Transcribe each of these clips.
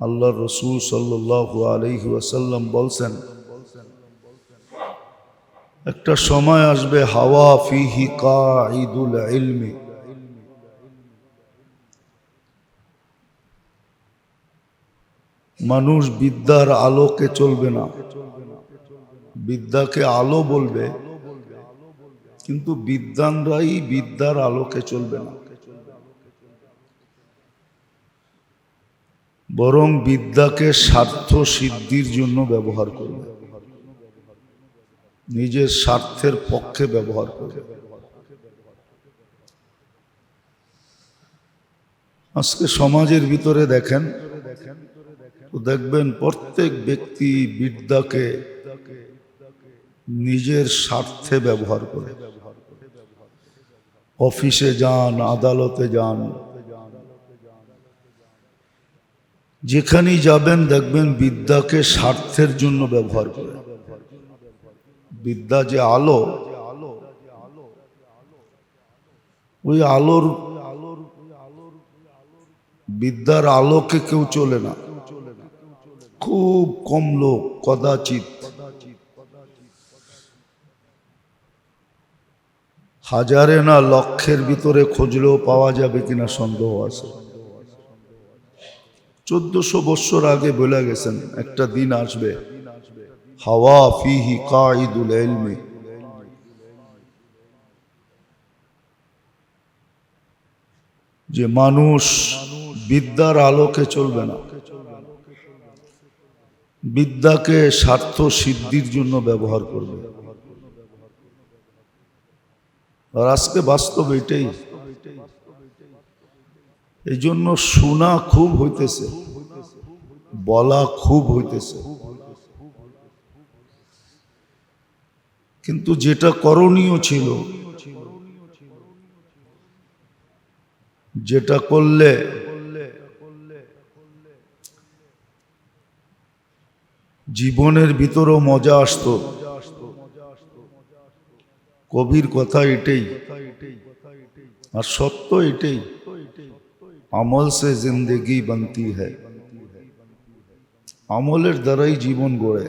আল্লাহ রসুল সাল্লাহ আলহি ওয়াসাল্লাম বলছেন, একটা সময় আসবে হাওয়া ফিহি কাঈদুল ইলমি। মানুষ বিদ্যার আলোকে চলবে না। বিদ্যাকে আলো বলবে, কিন্তু বিদ্যানরাই বিদ্যার আলোকে চলবে না। বরং বিদ্যাকে স্বার্থ সিদ্ধির জন্য ব্যবহার করবে। নিজের স্বার্থের পক্ষে ব্যবহার করবে। আজকে সমাজের ভিতরে দেখেন দেখবেন প্রত্যেক ব্যক্তি বিদ্যাকে নিজের স্বার্থে ব্যবহার করে। অফিসে যান, আদালতে যান যেখানেই যাবেন দেখবেন বিদ্যাকে স্বার্থের জন্য ব্যবহার করে। বিদ্যা যে আলো, ওই আলোর বিদ্যার আলোকে কেউ চলে না। খুব কম লোক, কদাচিৎ হাজারে না লক্ষের ভিতরে খুঁজলেও পাওয়া যাবে কিনা সন্দেহ আছে। চোদ্দশো বৎসর আগে বলে গেছেন, একটা দিন আসবে। হাওয়া ফিহি কাঈদুল ইলমি। যে মানুষ বিদ্যার আলোকে চলবে না। বিদ্যাকে স্বার্থ সিদ্ধির জন্য ব্যবহার করবে। আর আজকে বাস্তব এটাই। এই জন্য শোনা খুব হইতেছে, বলা খুব হইতেছে। কিন্তু যেটা করণীয় ছিল, যেটা করলে জীবনের ভিতরও মজা আসতো। কবির কথা এটাই, আর সত্য এটাই। আমল সে জিন্দগি বনতি হ্যায়। আমলের দ্বারাই জীবন গড়ে।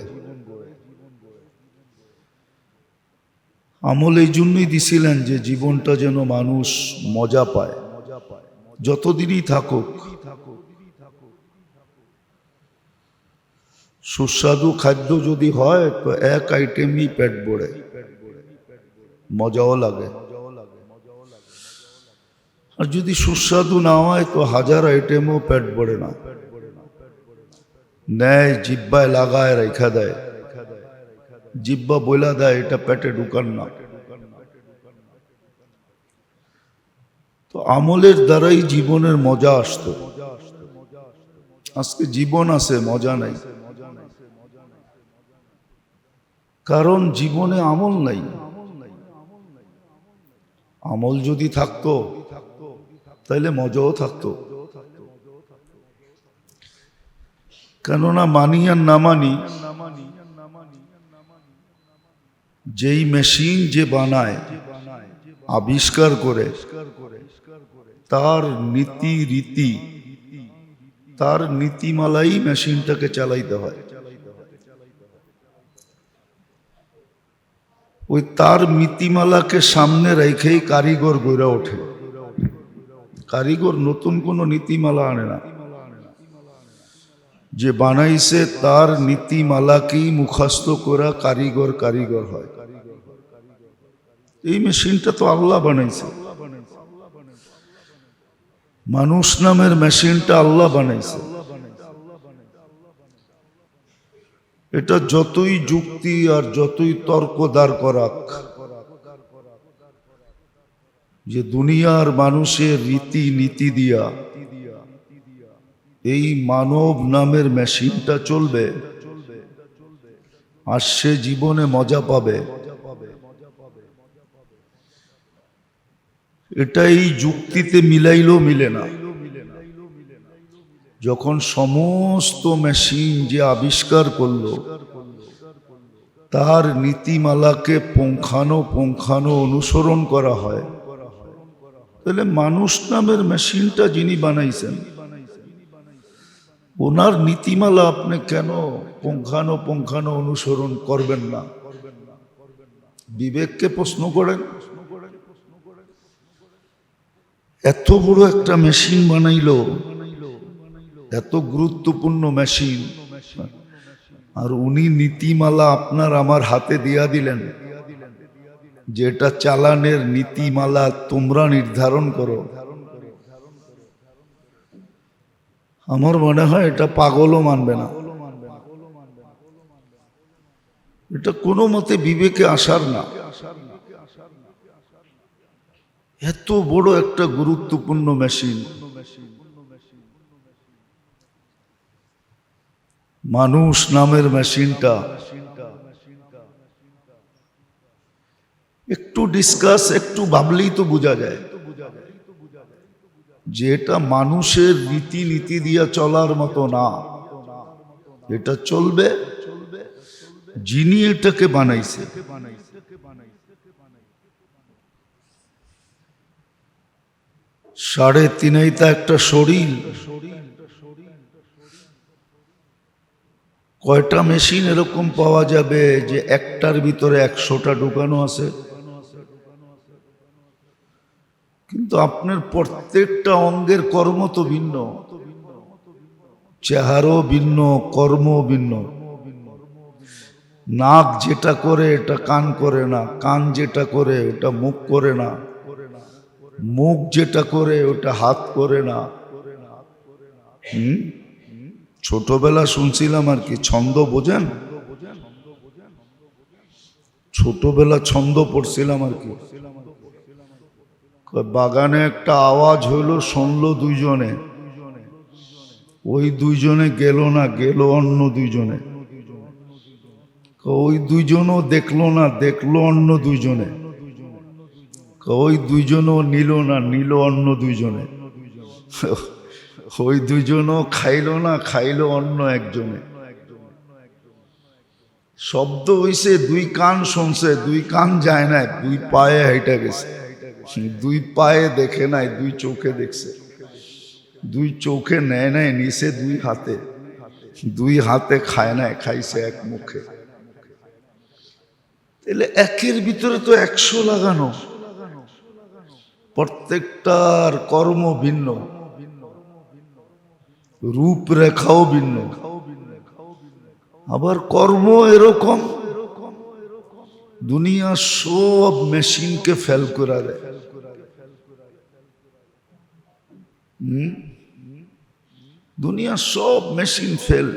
আমল এই জন্যই দিছিলেন যে জীবনটা যেন মানুষ মজা পায়। যতদিনই থাকুক। সুস্বাদু খাদ্য যদি হয়, তো এক আইটেমই পেট ভরে। মজাও লাগে। আর যদি সুস্বাদু না হয় তো হাজার আইটেমও পেট ভরে না। ন্যায় জিব্বায় লাগায়, রেখা দেয়। জিব্বা বইলা দেয়, এটা পেটে ঢুকান না। তো আমলের দ্বারাই জীবনের মজা আসতো। আজকে জীবন আছে, মজা নাই। কারণ জীবনে আমল নাই। আমল যদি থাকতো তাহলে মজাও থাকতো। কেননা মানি আর না মানি, যেই মেশিন যে বানায়, আবিষ্কার করে, তার নীতি রীতি, তার নীতিমালাই মেশিনটাকে চালাইতে হয়। ওই তার নীতিমালাকে সামনে রেখেই কারিগর গড়ে ওঠে। কারিগর নতুন কোনো নীতিমালা আনে না। যে বানাইছে তার নীতিমালাকেই মুখাস্ত করা কারিগর কারিগর হয়। এই মেশিনটা তো আল্লাহ বানাইছে। মানুষ নামের মেশিনটা আল্লাহ বানাইছে। এটা যতই যুক্তি আর যতই তর্ক দাঁড় করাক যে দুনিয়ার মানুষের রীতি নীতি দিয়া এই মানব নামের মেশিনটা চলবে আর সে জীবনে মজা পাবে। এটা এই যুক্তিতে মিলাইলেও মিলে না। যখন সমস্ত মেশিন যে আবিষ্কার করল, তার নীতিমালাকে পুঙ্খানো পুঙ্খানো অনুসরণ করা হয়। তাহলে মানুষ নামের মেশিনটা যিনি বানাইছেন, ওনার নীতিমালা আপনি কেন পুঙ্খানো পুঙ্খানো অনুসরণ করবেন না? বিবেককে প্রশ্ন করেন, এত বড় একটা মেশিন বানাইলো, এত গুরুত্বপূর্ণ মেশিন, আর উনি নীতিমালা আপনার আমার হাতে দিয়া দিলেন। যেটা চালানের নীতিমালা তোমরা নির্ধারণ করো। আমার মনে হয় এটা পাগলও মানবে না। এটা কোনো মতে বিবেকে আসার না। এত বড় একটা গুরুত্বপূর্ণ মেশিন। মানুষ নামের মেশিনটা একটু ডিসকাস একটু ভাবলেই তো বোঝা যায়। যে এটা মানুষের রীতি নীতি দিয়া চলার মতো না, এটা চলবে। যিনি এটাকে বানাইছে। সাড়ে তিনাইতা একটা শরীর। কয়টা মেশিন এরকম পাওয়া যাবে যে একটার ভিতরে একশোটা ঢুকানো আছে? কিন্তু আপনার প্রত্যেকটা অঙ্গের কর্ম তো ভিন্ন। চেহারও ভিন্ন কর্ম ভিন্ন। নাক যেটা করে, এটা কান করে না। কান যেটা করে, ওটা মুখ করে না। মুখ যেটা করে, ওটা হাত করে না। হুম? ছোটবেলা শুনছিলাম আর কি, ছন্দ বোঝেন? ছোটবেলা ছন্দ পড়ছিলাম আর কি। বাগানে একটা আওয়াজ হইল শুনলো দুইজনে। ওই দুইজনে গেল না, গেল অন্য দুইজনে। ওই দুইজনও দেখল না, দেখল অন্য দুইজনে। ওই দুইজনও নিল না, নিল অন্য দুইজনে। ওই দুইজনও খাইলো না, খাইলো অন্য একজনে। শব্দ হইছে, দুই কান শুনছে, দুই কান যায় না দুই পায়ে হাইটা গেছে। দুই পায়ে দেখে নাই, দুই চোখে দেখছে। দুই চোখে নেয় নাই নিছে দুই হাতে। দুই হাতে খায় নাই, খাইছে এক মুখে। তাহলে একের ভিতরে তো একশো লাগানো। প্রত্যেকটার কর্ম ভিন্ন। রূপরেখাও ভিন্ন। আবার কর্ম এরকম। দুনিয়া সব মেশিনকে ফেল করে দেয়? দুনিয়া সব মেশিন ফেল।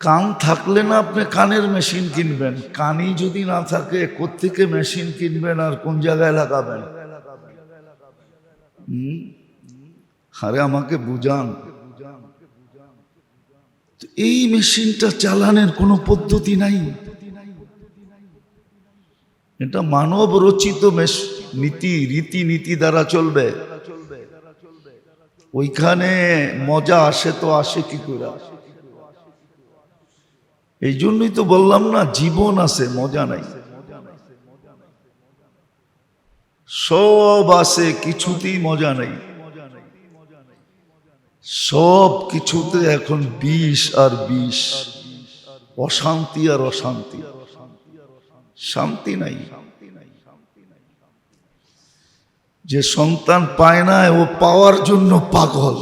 কান থাকলে না আপনি কানের মেশিন কিনবেন। কানই যদি না থাকে, কোত্থেকে মেশিন কিনবেন আর কোন জায়গায় লাগাবেন? আরে আমাকে বুঝান। এই মেশিনটা চালানোর কোনো পদ্ধতি নাই। এটা মানব রচিত নীতি রীতি নীতি দ্বারা চলবে। ওইখানে মজা আসে তো আসে কি করে? এই জন্যই তো বললাম না, জীবন আছে, মজা নাই। সব আছে, কিছুতেই মজা নাই। সব কিছুতে এখন বিষ আর বিষ। অশান্তি আর অশান্তি। শান্তি নাই। যে সন্তান পায় না, ও পাওয়ার জন্য পাগল।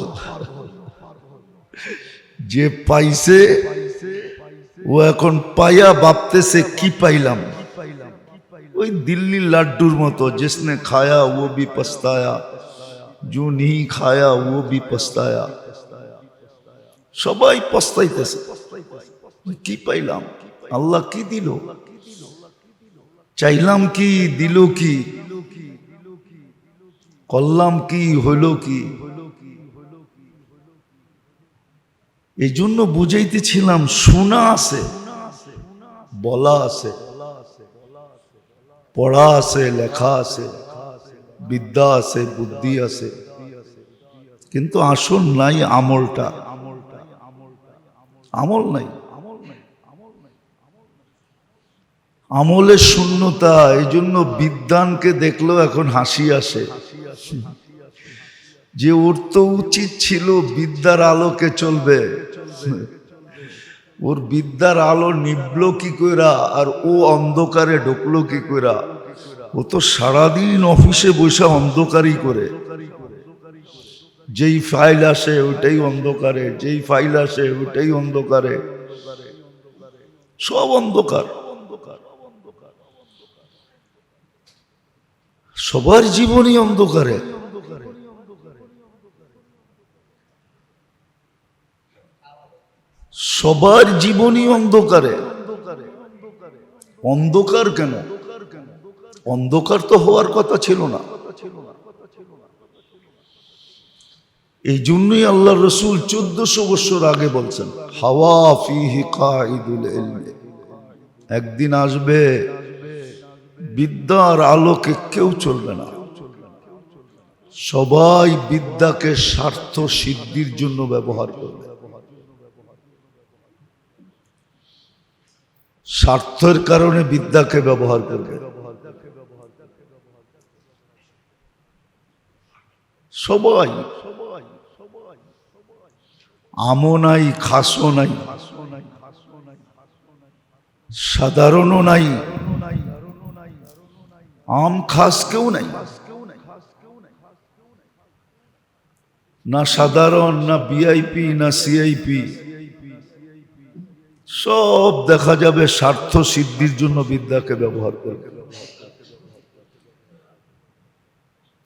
যে পাইছে, ও এখন পাইয়া ভাবতেছে, কি পাইলাম? ওই দিল্লি লাড্ডুর মতো, যেসনে খায়া ও বি পস্তায়া जो नहीं খায়া ও भी पछताया সবাই পস্তাইতেছে কি পাইলাম আল্লাহ কি দিল চাইলাম কি দিল কি করলাম কি হইল কি এই জন্য বুঝাইতেছিলাম শোনা আছে বলা আছে পড়া আছে লেখা আছে বিদ্যা আছে, বুদ্ধি আছে। কিন্তু আসল নাই, আমলটা। আমল নাই। আমলের শূন্যতা এই জন্য বিদ্যানকে দেখলেও এখন হাসি আসে। যে ওর তো উচিত ছিল বিদ্যার আলোকে চলবে। ওর বিদ্যার আলো নিবল কি কইরা, আর ও অন্ধকারে ঢুকলো কি কইরা। ও তো সারাদিন অফিসে বসে অন্ধকারই করে। যেই ফাইল আসে, ওইটাই অন্ধকারে। যেই ফাইল আসে, ওইটাই অন্ধকারে। সব অন্ধকার। সবার জীবনই অন্ধকারে। সবার জীবনই অন্ধকারে। অন্ধকার কেন? অন্ধকার তো হওয়ার কথা ছিল না। এই জন্যই আল্লাহ রসুল চোদ্দশো বছর আগে বলছেন, হাওয়া ফিহি কাঈদুল একদিন আসবে, বিদ্যার আলোকে কেউ চলবে না। সবাই বিদ্যাকে স্বার্থ সিদ্ধির জন্য ব্যবহার করবে। স্বার্থের কারণে বিদ্যাকে ব্যবহার করবে। সবাই। আমও নাই, খাসও নাই, সাধারণও নাই, আম খাস কেউ নাই। না সাধারণ, না বিআইপি না সিআইপি, সব দেখা যাবে স্বার্থ সিদ্ধির জন্য বিদ্যাকে ব্যবহার করবে।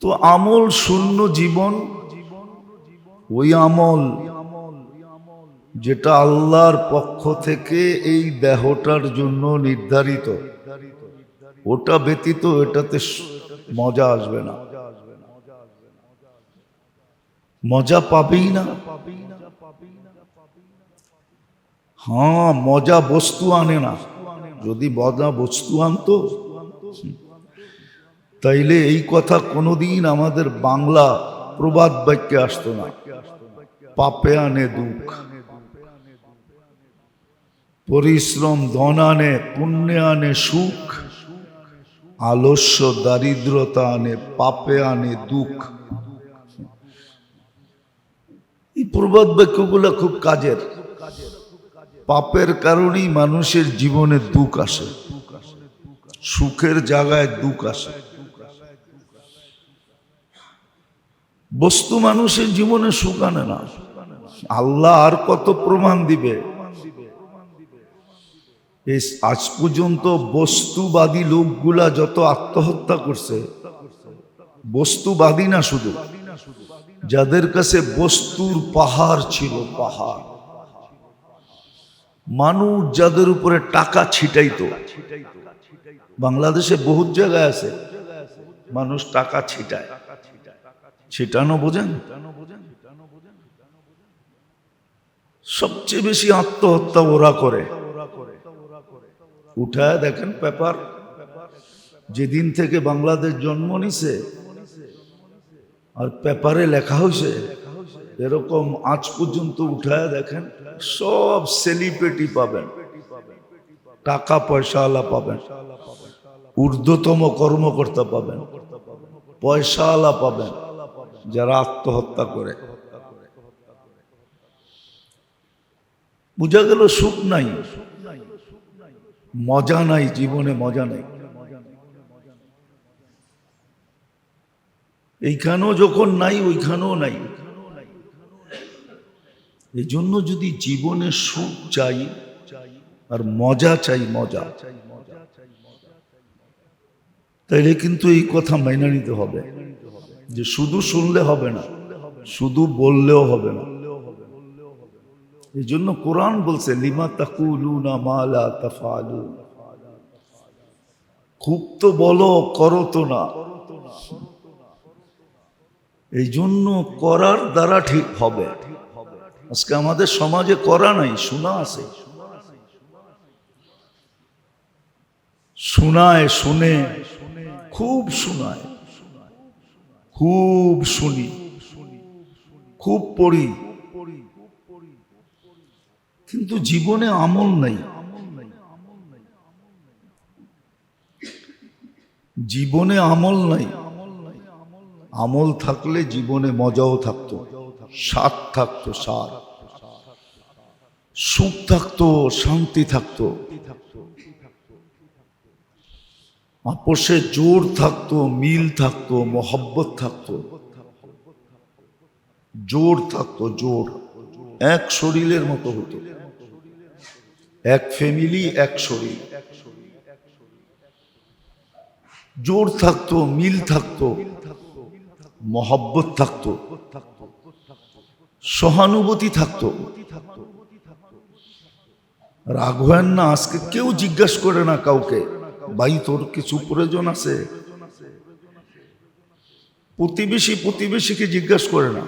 তো আমল শূন্য জীবন, ওই আমল যেটা আল্লাহর পক্ষ থেকে এই দেহটার জন্য নির্ধারিত। ওটা ব্যতীত এটাতে মজা আসবে না। মজা পাবেই না। হ্যাঁ মজা বস্তু আনে না। যদি মজা বস্তু আনতো তাইলে এই কথা কোনোদিন আমাদের বাংলা প্রবাদ বাক্যে আসতো না। পাপে আনে দুঃখ, পরিশ্রম ধন আনে, পুণ্যে আনে সুখ, আলস্য দারিদ্রতা আনে, পাপে আনে দুঃখ। এই প্রবাদ বাক্যগুলো খুব কাজের। পাপের কারণেই মানুষের জীবনে দুঃখ আসে, সুখের জায়গায় দুঃখ আসে। বস্তু মানুষের জীবনে সুখ আনে না। আল্লাহ আর কত প্রমাণ দিবে? আজ পর্যন্ত বস্তুবাদী লোকগুলা যত আত্মহত্যা করছে, বস্তুবাদী না শুধু, যাদের কাছে বস্তুর পাহাড় ছিল পাহাড়। মানুষ যাদের উপরে টাকা ছিটাইতো, বাংলাদেশে বহুত জায়গায় আছে, মানুষ টাকা ছিটায়। ছিটানো বোঝেন? সবচেয়ে বেশি আত্মহত্যা ওরা করে। উঠায় দেখেন পেপার, যেদিন থেকে বাংলাদেশ জন্ম নিছে, আর পেপারে লেখা হয়েছে এরকম আজ পর্যন্ত উঠায় দেখেন, সব সেলিব্রিটি পাবেন, টাকা পয়সা আলা পাবেন, ঊর্ধ্বতম কর্মকর্তা পাবেন, পয়সা আলা পাবেন। যারা আত্মহত্যা করে। বুঝা গেল সুখ নাই। মজা নাই, জীবনে মজা নাই। এইখানেও যখন নাই, ওইখানেও নাই। এই জন্য যদি জীবনে সুখ চাই, আর মজা চাই, মজা। তাইলে কিন্তু এই কথা মাইনা নিতে হবে। যে শুধু শুনলে হবে না, শুধু বললেও হবে না। এই জন্য কোরআন বলছে, লিমা তাকুলুনা মালা তাফালু খুব তো বলো, করো তো না। এই জন্য করার দ্বারা ঠিক হবে। আজকে আমাদের সমাজে করা নাই, শোনা আছে। শোনায়, শুনে, খুব শোনায়। খুব শুনি, খুব পড়ি। কিন্তু জীবনে আমল নাই। জীবনে আমল নাই। আমল থাকলে জীবনে মজাও থাকতো, স্বাদ থাকতো, স্বাদ। সুখ থাকতো, শান্তি থাকতো। আপোষে জোর থাকতো, মিল থাকতো, মহব্বত থাকতো। জোর থাকতো, জোর। এক শরীরের মতো হতো। এক ফ্যামিলি এক শরীর। জোর থাকতো, মিল থাকতো, মহব্বত থাকতো। সহানুভূতি থাকতো। হয় না, আজকে কেউ জিজ্ঞাসা করে না কাউকে। ভাই, তোর কিছু প্রয়োজন আছে? প্রতিবেশী প্রতিবেশীকে জিজ্ঞাসা করে না।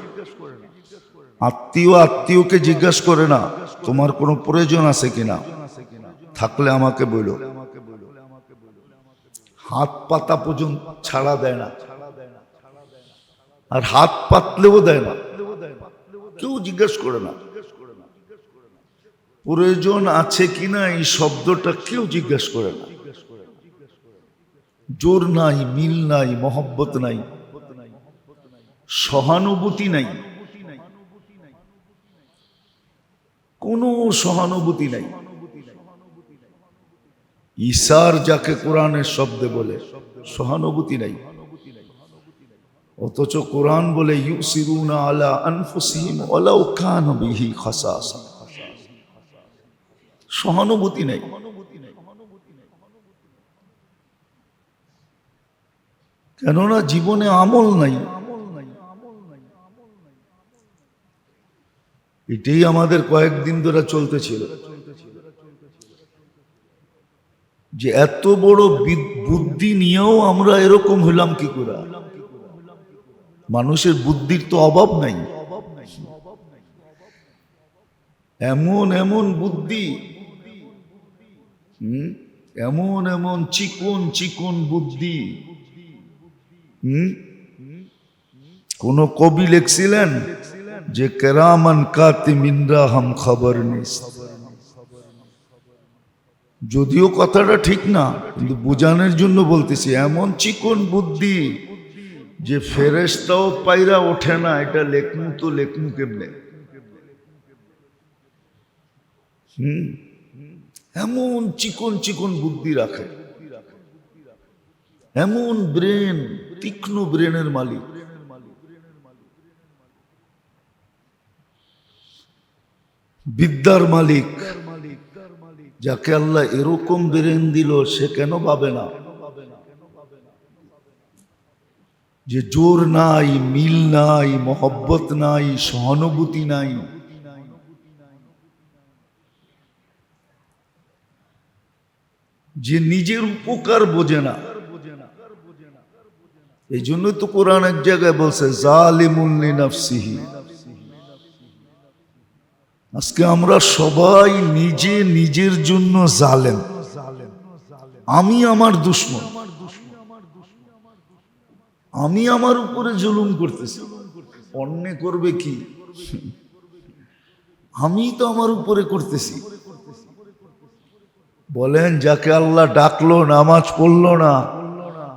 আত্মীয় আত্মীয়কে জিজ্ঞাসা করে না, তোমার কোনো প্রয়োজন আছে কিনা? থাকলে আমাকে বলো। হাত পাতা পর্যন্ত ছাড়া দেয় না। আর হাত পাতলেও দেয় না। কেউ জিজ্ঞেস করে না। প্রয়োজন আছে কিনা এই শব্দটা কেউ জিজ্ঞেস করে না। জোর নাই, মিল নাই, মহব্বত নাই, সহানুভূতি নাই। কোনো সহানুভূতি নাই। ঈশার যাকে কোরআনের শব্দে বলে, সহানুভূতি নাই। অথচ কোরআন বলে, ইউসিরুনা আলা আনফুসিহিম ওয়ালাউ কানা বিহি খাসাসা। সহানুভূতি নাই। কেননা জীবনে আমল নাই। এটাই আমাদের কয়েকদিন ধরে চলতেছিল। যে এত বড় বুদ্ধি নিয়েও আমরা এরকম হইলাম কি করে? মানুষের বুদ্ধির তো অভাব নাই। এমন এমন বুদ্ধি? এমন এমন চিকন চিকন বুদ্ধি কোন কবি লিখছিলেন যে, কেরামান কাতিমিনরা হাম খবর যদিও কথাটা ঠিক না, কিন্তু বোঝানোর জন্য বলতেছি, এমন চিকন বুদ্ধি যে ফেরেস্তাও পাইরা ওঠে না, এটা লেখমু তো লেখমু কেমনে? হুম? এমন চিকন চিকন বুদ্ধি রাখে। এমন ব্রেন তীক্ষ্ণ ব্রেনের মালিক। বিদ্যার মালিক, যাকে আল্লাহ এরকম ব্রেন দিল, সে কেন পাবে না? যে জোর নাই, মিল নাই, মহব্বত নাই, সহানুভূতি নাই। যে নিজের উপকার বোঝে না। এই জন্য তো কোরআন এক জায়গায় বলছে জালিমুল্লি নাফসিহি আজকে আমরা সবাই নিজে নিজের জন্য জালেম। আমি আমার দুশ্মন। আমি আমার উপরে জুলুম করতেছি। অন্য করবে কি? আমি তো আমার উপরে করতেছি। বলেন, যাকে আল্লাহ ডাকলো, নামাজ পড়ল না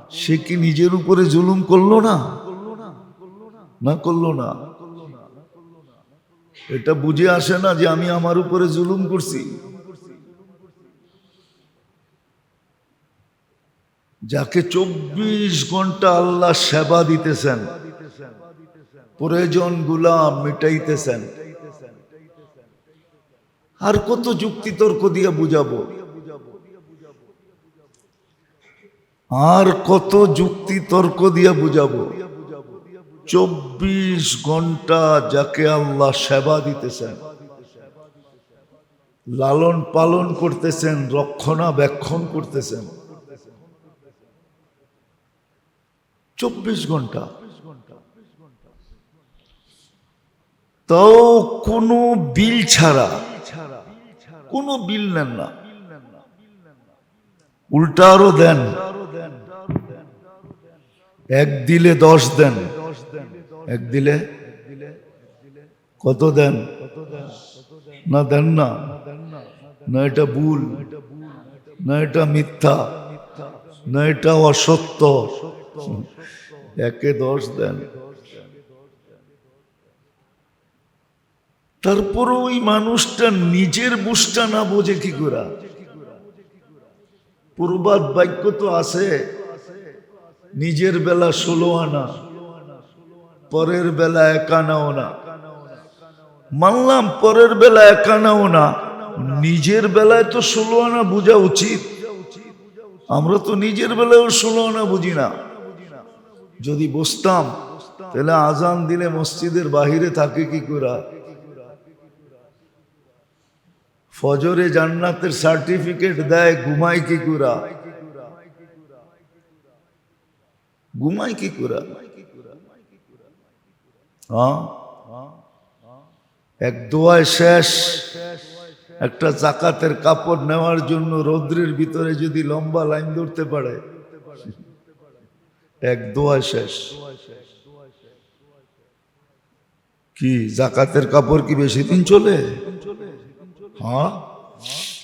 সে কি নিজের উপরে জুলুম করল না? না করল না। এটা বুঝে আসে না যে আমি আমার উপরে জুলুম করছি। যাকে চব্বিশ ঘণ্টা আল্লাহ সেবা দিতেছেন, প্রয়োজনগুলা মিটাইতেছেন। আর কত যুক্তি তর্ক দিয়ে বুঝাবো? আর কত যুক্তি তর্ক দিয়ে বুঝাবো? চব্বিশ ঘণ্টা যাকে আল্লাহ সেবা দিতেছেন, লালন পালন করতেছেন, রক্ষণাবেক্ষণ করতেছেন। চব্বিশ ঘণ্টা। তাও কোনো বিল ছাড়া, কোনো বিল নেন না। উল্টা আরও দেন। এক দিলে দশ দেন। এক দিলে কত দেন? না দেন না। না, এটা ভুল। না, এটা মিথ্যা। না, এটা অসত্য। একে দশ দেন। তারপর ওই মানুষটা নিজের বুঝটা না বোঝে কি করা? পূর্বাদ বাক্য তো আছে। নিজের বেলা ষোলো আনা, পরের বেলা একানাও না। মানলাম পরের বেলা একানাও না। নিজের বেলায় তো ষোলো আনা বোঝা উচিত। আমরা তো নিজের বেলায়ও ষোলো আনা বুঝি না। যদি বসতাম, তাহলে আজান দিলে মসজিদের বাহিরে থাকে কি করা ফজরে জান্নাতের সার্টিফিকেট দেয় ঘুমাই কি করা? ঘুমাই কি করা? হ্যাঁ? এক দোয়ায় শেষ, একটা জাকাতের কাপড় নেওয়ার জন্য রৌদ্রের ভিতরে যদি লম্বা লাইন ধরতে পারে, এক দোয়া শেষ। কি, জাকাতের কাপড় কি বেশি দিন চলে? হ্যাঁ?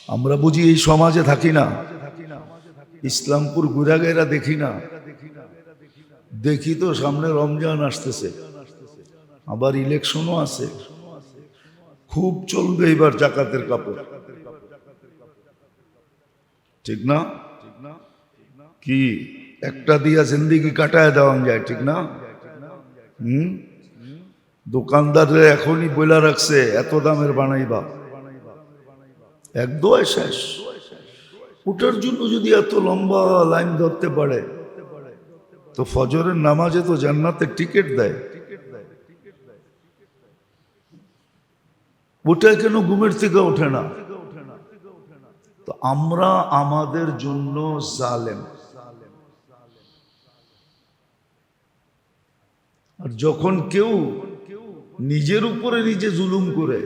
আমরা বুঝি এই সমাজে থাকি না। ইসলামপুর ঘুরাগেরা দেখি না। দেখি তো সামনে রমজান আসতেছে। আবার ইলেকশনও আছে। খুব চলবে এবার জাকাতের কাপড়। ঠিক না? কি? একটা দিয়া জিন্দিগি কাটায় দেওয়া যায়, ঠিক না? হুম? দোকানদাররা এখনই বইলা রাখছে, এত দামের বানাইবা। এক দোয়ায় শেষ। ওটার জন্য যদি এত লম্বা লাইন ধরতে পারে, তো ফজরের নামাজে তো জান্নাতে টিকিট দেয়। ওটা কেন ঘুমের থেকে ওঠে না? তো আমরা আমাদের জন্য জালেম। আর যখন কেউ নিজের উপরে নিজে জুলুম করে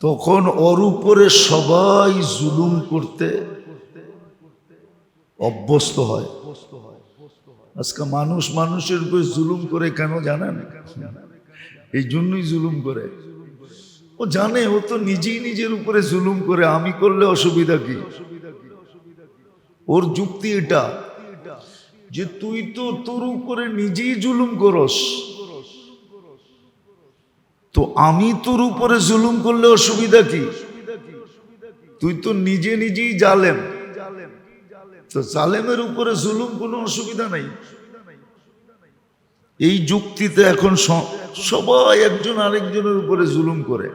তখন ওর উপরে সবাই জুলুম করতে অভ্যস্ত হয়। আজকে মানুষ মানুষের উপরে জুলুম করে কেন জানেন? এই জন্যই জুলুম করে। ও জানে, ও তো নিজেই নিজের উপরে জুলুম করে। আমি করলে অসুবিধা কি? ওর যুক্তি এটা যে তুই তো তোর উপরে নিজেই জুলুম করস। তো আমি তোর উপরে জুলুম করলে অসুবিধা কি? তুই তো নিজে নিজেই জালেম। তো জালেমের উপরে জুলুম কোনো অসুবিধা নাই। এই যুক্তিতে এখন সবাই একজন আরেকজনের উপরে জুলুম করে।